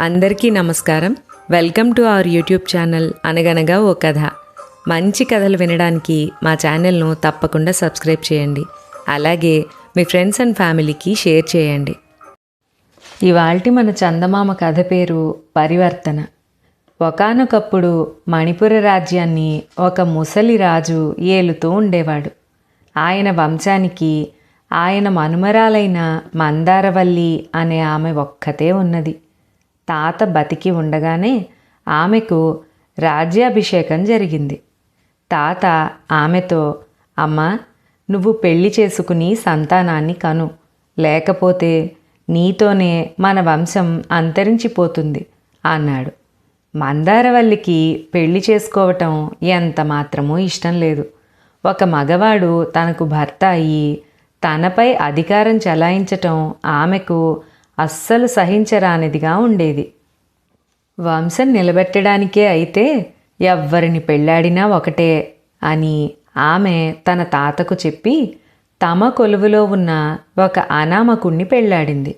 అందరికీ నమస్కారం. Welcome to our YouTube channel అనగనగా ఓ కథ. మంచి కథలు వినడానికి మా ఛానల్ను తప్పకుండా సబ్స్క్రైబ్ చేయండి. అలాగే మీ ఫ్రెండ్స్ అండ్ ఫ్యామిలీకి షేర్ చేయండి. ఇవాల్టి మన చందమామ కథ పేరు పరివర్తన. ఒకానొకప్పుడు మణిపుర రాజ్యాన్ని ఒక ముసలి రాజు ఏలుతూ ఉండేవాడు. ఆయన వంశానికి ఆయన మనుమరాలైన మందారవల్లి అనే ఆమె ఒక్కతే ఉన్నది. తాత బతికి ఉండగానే ఆమెకు రాజ్యాభిషేకం జరిగింది. తాత ఆమెతో అమ్మా నువ్వు పెళ్ళి చేసుకుని సంతానాన్ని కను. లేకపోతే నీతోనే మన వంశం అంతరించిపోతుంది అన్నాడు. మందారవల్లికి పెళ్ళి చేసుకోవటం ఎంత మాత్రమూ ఇష్టం లేదు. ఒక మగవాడు తనకు భర్త అయ్యి తనపై అధికారం చలాయించటం ఆమెకు అస్సలు సహించరానిదిగా ఉండేది. వంశం నిలబెట్టడానికే అయితే ఎవ్వరిని పెళ్ళాడినా ఒకటే అని ఆమె తన తాతకు చెప్పి తమ కొలువులో ఉన్న ఒక అనామకుణ్ణి పెళ్ళాడింది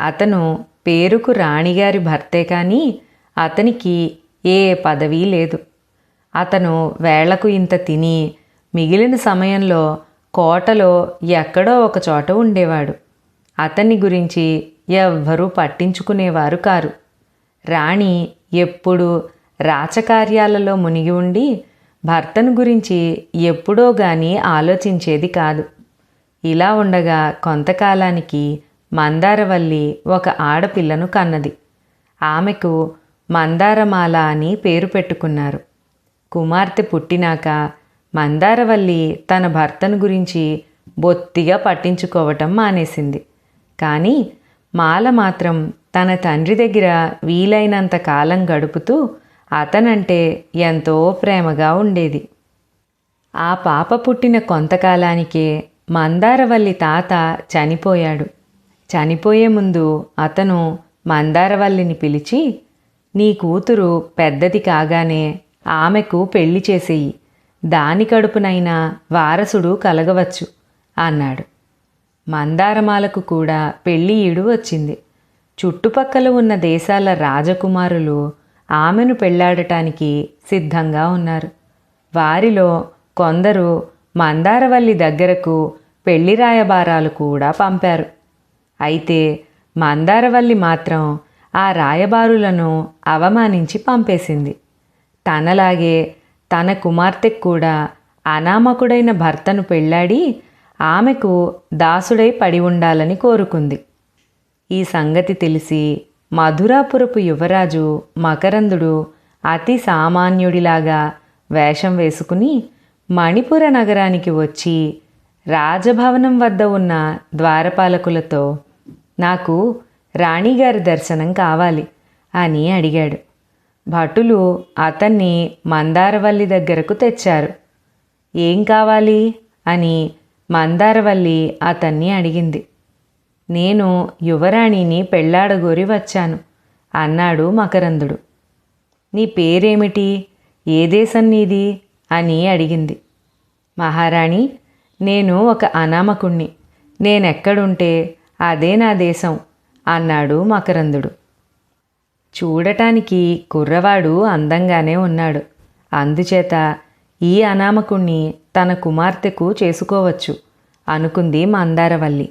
అతను పేరుకు రాణిగారి భర్తే కానీ అతనికి ఏ పదవీ లేదు. అతను వేళకు ఇంత తిని మిగిలిన సమయంలో కోటలో ఎక్కడో ఒక చోట ఉండేవాడు. అతన్ని గురించి ఎవ్వరూ పట్టించుకునేవారు కారు. రాణి ఎప్పుడూ రాచకార్యాలలో మునిగి ఉండి భర్తను గురించి ఎప్పుడో గాని ఆలోచించేది కాదు. ఇలా ఉండగా కొంతకాలానికి మందారవల్లి ఒక ఆడపిల్లను కన్నది. ఆమెకు మందారమాల అని పేరు పెట్టుకున్నారు. కుమార్తె పుట్టినాక మందారవల్లి తన భర్తను గురించి బొత్తిగా పట్టించుకోవటం మానేసింది. కానీ మాల మాత్రం తన తండ్రి దగ్గర వీలైనంత కాలం గడుపుతూ అతనంటే ఎంతో ప్రేమగా ఉండేది. ఆ పాప పుట్టిన కొంతకాలానికే మందారవల్లి తాత చనిపోయాడు. చనిపోయే ముందు అతను మందారవల్లిని పిలిచి నీ కూతురు పెద్దది కాగానే ఆమెకు పెళ్ళి చేసేయి. దాని కడుపునైనా వారసుడు కలగవచ్చు అన్నాడు. మందారమాలకు కూడా పెళ్ళి ఈడు వచ్చింది. చుట్టుపక్కల ఉన్న దేశాల రాజకుమారులు ఆమెను పెళ్ళాడటానికి సిద్ధంగా ఉన్నారు. వారిలో కొందరు మందారవల్లి దగ్గరకు పెళ్ళి రాయబారాలు కూడా పంపారు. అయితే మందారవల్లి మాత్రం ఆ రాయబారులను అవమానించి పంపేసింది. తనలాగే తన కుమార్తెకు కూడా అనామకుడైన భర్తను పెళ్ళాడి ఆమెకు దాసుడై పడి ఉండాలని కోరుకుంది. ఈ సంగతి తెలిసి మధురాపురపు యువరాజు మకరందుడు అతి సామాన్యుడిలాగా వేషం వేసుకుని మణిపుర నగరానికి వచ్చి రాజభవనం వద్ద ఉన్న ద్వారపాలకులతో నాకు రాణిగారి దర్శనం కావాలి అని అడిగాడు. భటులు అతన్ని మందారవల్లి దగ్గరకు తెచ్చారు. ఏం కావాలి అని మందారవల్లి అతన్ని అడిగింది. నేను యువరాణిని పెళ్ళాడగోరి వచ్చాను అన్నాడు మకరందుడు. నీ పేరేమిటి? ఏ దేశం నీది? అని అడిగింది. మహారాణి నేను ఒక అనామకుణ్ణి. నేనెక్కడుంటే అదే నా దేశం అన్నాడు మకరందుడు. చూడటానికి కుర్రవాడు అందంగానే ఉన్నాడు. అందుచేత ఈ అనామకుణ్ణి తన కుమార్తెకు చేసుకోవచ్చు అనుకుంది మందారవల్లి.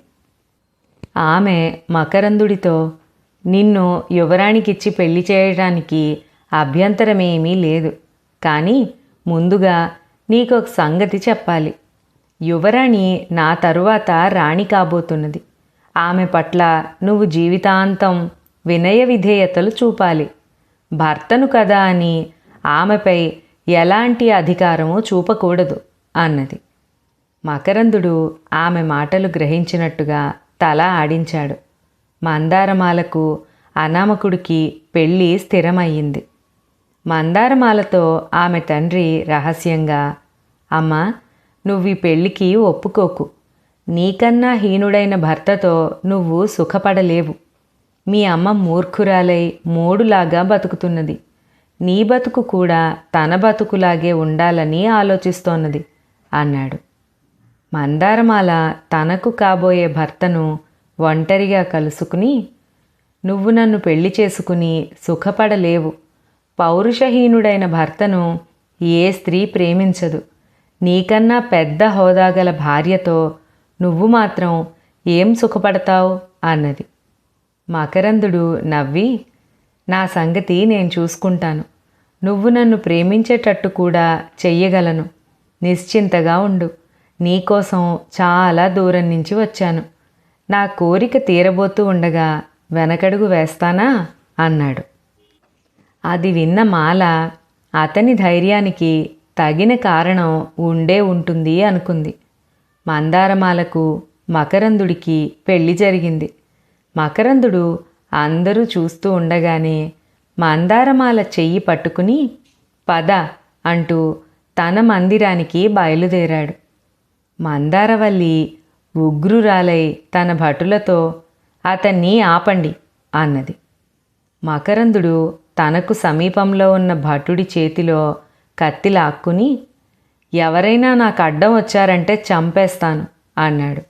ఆమె మకరందుడితో నిన్ను యువరాణికిచ్చి పెళ్ళి చేయడానికి అభ్యంతరమేమీ లేదు కానీ ముందుగా నీకొక సంగతి చెప్పాలి. యువరాణి నా తరువాత రాణి కాబోతున్నది. ఆమె పట్ల నువ్వు జీవితాంతం వినయ విధేయతలు చూపాలి. భర్తను కదా అని ఆమెపై ఎలాంటి అధికారము చూపకూడదు అన్నది. మకరందుడు ఆమె మాటలు గ్రహించినట్టుగా తల ఆడించాడు. మందారమాలకు అనామకుడికి పెళ్ళి స్థిరమయ్యింది. మందారమాలతో ఆమె తండ్రి రహస్యంగా అమ్మా నువ్వు పెళ్ళికి ఒప్పుకోకు. నీకన్నా హీనుడైన భర్తతో నువ్వు సుఖపడలేవు. మీ అమ్మ మూర్ఖురాలై మూడులాగా బతుకుతున్నది. నీ బతుకు కూడా తన బతుకులాగే ఉండాలని ఆలోచిస్తోన్నది అన్నాడు. మందారమాల తనకు కాబోయే భర్తను ఒంటరిగా కలుసుకుని నువ్వు నన్ను పెళ్ళి చేసుకుని సుఖపడలేవు. పౌరుషహీనుడైన భర్తను ఏ స్త్రీ ప్రేమించదు. నీకన్నా పెద్ద హోదాగల భార్యతో నువ్వు మాత్రం ఏం సుఖపడతావు? అన్నది. మకరందుడు నవ్వి నా సంగతి నేను చూసుకుంటాను. నువ్వు నన్ను ప్రేమించేటట్టు కూడా చెయ్యగలను. నిశ్చింతగా ఉండు. నీకోసం చాలా దూరం నుంచి వచ్చాను. నా కోరిక తీరబోతూ ఉండగా వెనకడుగు వేస్తానా? అన్నాడు. అది విన్న మాల అతని ధైర్యానికి తగిన కారణం ఉండే ఉంటుంది అనుకుంది. మందారమాలకు మకరందుడికి పెళ్ళి జరిగింది. మకరందుడు అందరూ చూస్తూ ఉండగానే మందారమాల చెయ్యి పట్టుకుని పద అంటూ తన మందిరానికి బయలుదేరాడు. మందారవల్లి ఉగ్రురాలై తన భటులతో అతన్ని ఆపండి అన్నది. మకరందుడు తనకు సమీపంలో ఉన్న భటుడి చేతిలో కత్తి లాక్కుని ఎవరైనా నాకు అడ్డం వచ్చారంటే చంపేస్తాను అన్నాడు.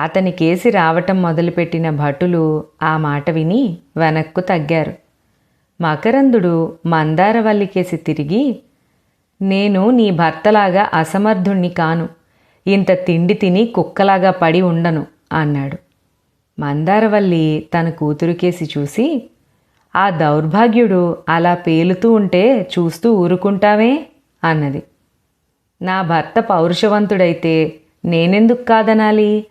అతని కేసి రావటం మొదలుపెట్టిన భటులు ఆ మాట విని వెనక్కు తగ్గారు. మకరందుడు మందారవల్లికేసి తిరిగి నేను నీ భర్తలాగా అసమర్థుణ్ణి కాను. ఇంత తిండి తిని కుక్కలాగా పడి ఉండను అన్నాడు. మందారవల్లి తన కూతురుకేసి చూసి ఆ దౌర్భాగ్యుడు అలా పేలుతూ ఉంటే చూస్తూ ఊరుకుంటావే? అన్నది. నా భర్త పౌరుషవంతుడైతే నేనెందుకు కాదనాలి?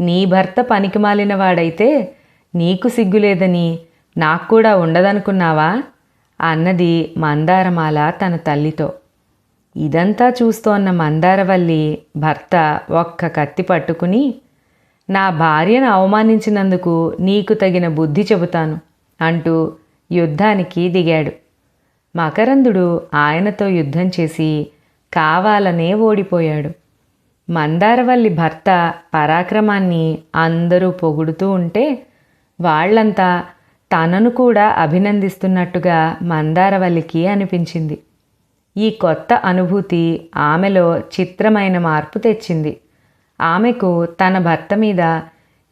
నీ భర్త పనికిమాలిన వాడైతే నీకు సిగ్గులేదని నాకు కూడా ఉండదనుకున్నావా? అన్నది మందారమాల తన తల్లితో. ఇదంతా చూస్తోన్న మందారవల్లి భర్త ఒక్క కత్తి పట్టుకుని నా భార్యను అవమానించినందుకు నీకు తగిన బుద్ధి చెబుతాను అంటూ యుద్ధానికి దిగాడు. మకరందుడు ఆయనతో యుద్ధం చేసి కావాలనే ఓడిపోయాడు. మందారవల్లి భర్త పరాక్రమాన్ని అందరూ పొగుడుతూ ఉంటే వాళ్ళంతా తనను కూడా అభినందిస్తున్నట్టుగా మందారవల్లికి అనిపించింది. ఈ కొత్త అనుభూతి ఆమెలో చిత్రమైన మార్పు తెచ్చింది. ఆమెకు తన భర్త మీద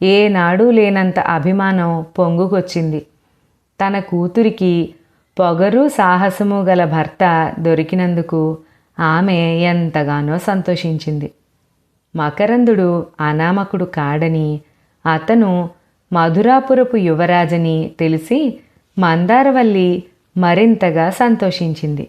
ఏనాడూ లేనంత అభిమానం పొంగుకొచ్చింది. తన కూతురికి పొగరు సాహసము గల భర్త దొరికినందుకు ఆమె ఎంతగానో సంతోషించింది. మకరందుడు అనామకుడు కాడని అతను మధురాపురపు యువరాజని తెలిసి మందారవల్లి మరింతగా సంతోషించింది.